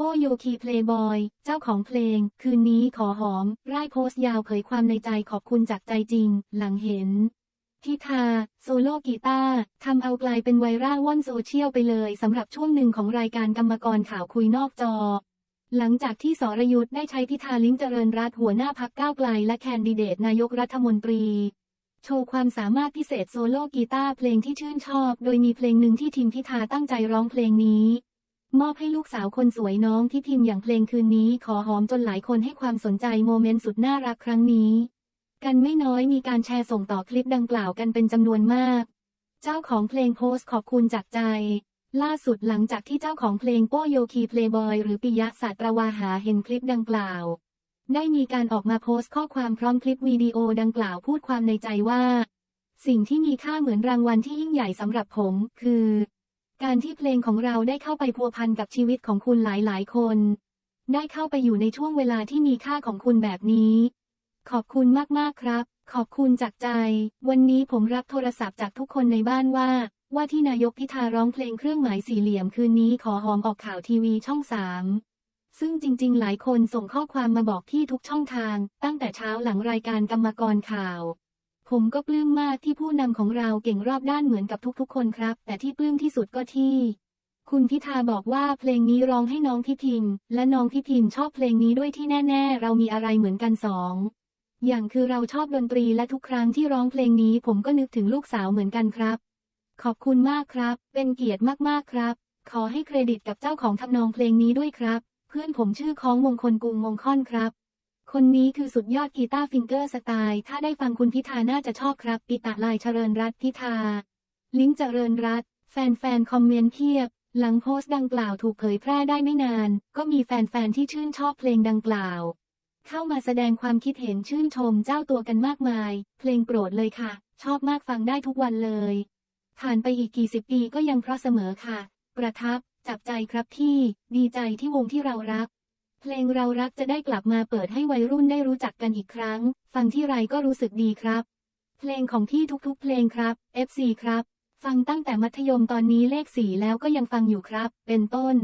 โป้โยคีเพลย์บอย เจ้าของเพลง คืนนี้ขอหอม ร่ายโพสต์ยาวเผยความในใจขอบคุณจากใจจริง หลังเห็น ทิธาโซโล่กีตาร์ทำเอากลายเป็นไวรัลว่อนโซเชียลไปเลยสำหรับช่วงหนึ่งของรายการกรรมกรข่าวคุยนอกจอ หลังจากที่สรยุทธ์ได้ใช้พิธาลิ้มเจริญรัตหัวหน้าพักก้าวไกลและแคนดิเดตนายกรัฐมนตรีโชว์ความสามารถพิเศษโซโล่กีตาร์เพลงที่ชื่นชอบ โดยมีเพลงหนึ่งที่ทีมพิธาตั้งใจร้องเพลงนี้ มอบให้ลูกสาวคนสวยน้องที่พิมพ์อย่างเพลงคืนนี้ขอหอมจนหลายคนให้ความสนใจโมเมนต์สุดน่ารักครั้งนี้ กันไม่น้อยมีการแชร์ส่งต่อคลิปดังกล่าวกันเป็นจำนวนมาก เจ้าของเพลงโพสต์ขอบคุณจากใจ ล่าสุดหลังจากที่เจ้าของเพลงโป้โยคีเพลย์บอยหรือปิยะสัตรวาหาเห็นคลิปดังกล่าว ได้มีการออกมาโพสต์ข้อความพร้อมคลิปวิดีโอดังกล่าวพูดความในใจว่า สิ่งที่มีค่าเหมือนรางวัลที่ยิ่งใหญ่สำหรับผม คือ การที่เพลงของเราได้เข้าไปพัวพันกับชีวิตของคุณหลายๆ คน ได้เข้าไปอยู่ในช่วงเวลาที่มีค่าของคุณแบบนี้ ขอบคุณมากๆครับ ขอบคุณจากใจ วันนี้ผมรับโทรศัพท์จากทุกคนในบ้านว่า ว่าที่นายกพิธาร้องเพลงเครื่องหมายสี่เหลี่ยมคืนนี้ขอหอมออกข่าวทีวีช่องสามซึ่งจริงๆ หลายคนส่งข้อความมาบอกที่ทุกช่องทาง ตั้งแต่เช้าหลังรายการกรรมกรข่าว ผมก็ปลื้มมากที่ผู้นำของเราเก่งรอบด้านเหมือนกับทุกๆ คนครับ แต่ที่ปลื้มที่สุดก็ที่ คุณพิธาบอกว่าเพลงนี้ร้องให้น้องพี่พิมพ์ และน้องพี่พิมพ์ชอบเพลงนี้ด้วยที่แน่ ๆ เรามีอะไรเหมือนกันสองอย่างคือเราชอบดนตรีและทุกครั้งที่ร้องเพลงนี้ผมก็นึกถึงลูกสาวเหมือนกันครับ ขอบคุณมากครับ เป็นเกียรติมากๆครับ ขอให้เครดิตกับเจ้าของทำนองเพลงนี้ด้วยครับ เพื่อนผมชื่อค้องมงคลกุงมงค่อนครับ คนนี้คือสุดยอดกีตาร์ฟิงเกอร์สไตล์ ถ้าได้ฟังคุณพิธาน่าจะชอบครับปิตะลายเจริญรัตพิธา ลิงก์เจริญรัตน์แฟนๆ คอมเมนต์เพียบ หลังโพสต์ดังกล่าวถูกเผยแพร่ได้ไม่นาน ก็มีแฟนๆ ที่ชื่นชอบเพลงดังกล่าว เข้ามาแสดงความคิดเห็นชื่นชมเจ้าตัวกันมากมาย เพลงโปรดเลยค่ะ ชอบมากฟังได้ทุกวันเลย ผ่านไปอีกกี่สิบปีก็ยังเพราะเสมอค่ะ ประทับจับใจครับพี่ ดีใจที่วงที่เรารัก เพลงเรารักจะได้กลับมาเปิดให้วัยรุ่นได้รู้จักกันอีกครั้ง ฟังที่ไรก็รู้สึกดีครับ เพลงของที่ทุกๆ เพลงครับ FC ครับ ฟังตั้งแต่มัธยมตอนนี้เลขสี่แล้วก็ยังฟังอยู่ครับ เป็นต้น